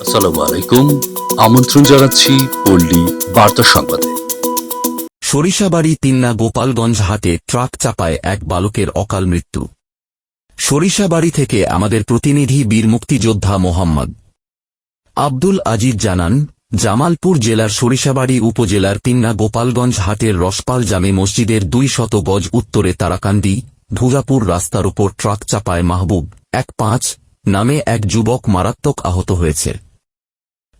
আসসালামু আলাইকুম আমন্ত্রণ জানাচ্ছি পল্লী বার্তা সংবাদে। সরিষাবাড়ি তিন্না গোপালগঞ্জ হাটে ট্রাক চাপায় এক বালকের অকাল মৃত্যু। সরিষাবাড়ি থেকে আমাদের প্রতিনিধি বীর মুক্তিযোদ্ধা মোহাম্মদ। আব্দুল আজিজ জানান জামালপুর জেলার সরিষাবাড়ি উপজেলার তিন্না গোপালগঞ্জ হাটের রসপাল জামে মসজিদের দুই শত গজ উত্তরে তারাকান্দি ভুজাপুর রাস্তার উপর ট্রাক চাপায় মাহবুব এক পাঁচ নামে এক যুবক মারাত্মক আহত হয়েছে।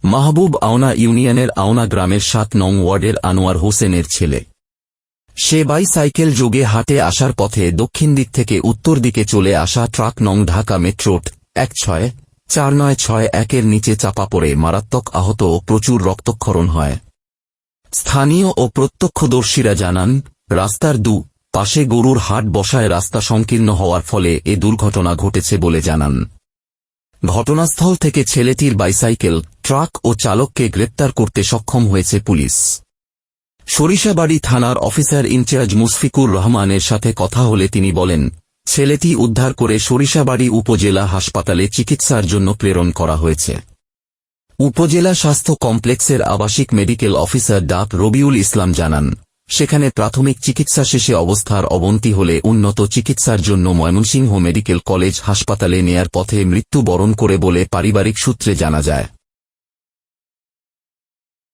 মাহবুব আওনা ইউনিয়নের আওনা গ্রামের সাত নং ওয়ার্ডের আনোয়ার হোসেনের ছেলে। সে বাইসাইকেল যোগে হাটে আসার পথে দক্ষিণ দিক থেকে উত্তর দিকে চলে আসা ট্রাক নং ঢাকা মেট্রোট এক ছয় চার নয় ছয় একের নিচে চাপা পড়ে মারাত্মক আহত ও প্রচুর রক্তক্ষরণ হয়। স্থানীয় ও প্রত্যক্ষদর্শীরা জানান, রাস্তার দু পাশে গরুর হাট বসায় রাস্তা সংকীর্ণ হওয়ার ফলে এ দুর্ঘটনা ঘটেছে বলে জানান। ঘটনাস্থল থেকে ছেলেটির বাইসাইকেল, ট্রাক ও চালককে গ্রেপ্তার করতে সক্ষম হয়েছে পুলিশ। সরিষাবাড়ি থানার অফিসার ইনচার্জ মুশফিকুর রহমানের সাথে কথা হলে তিনি বলেন, ছেলেটি উদ্ধার করে সরিষাবাড়ি উপজেলা হাসপাতালে চিকিৎসার জন্য প্রেরণ করা হয়েছে। উপজেলা স্বাস্থ্য কমপ্লেক্সের আবাসিক মেডিকেল অফিসার ডাক রবিউল ইসলাম জানান সেখানে প্রাথমিক চিকিৎসা শেষে অবস্থার অবনতি হলে উন্নত চিকিৎসার জন্য ময়মনসিংহ মেডিকেল কলেজ হাসপাতালে নেয়ার পথে মৃত্যুবরণ করে বলে পারিবারিক সূত্রে জানা যায়।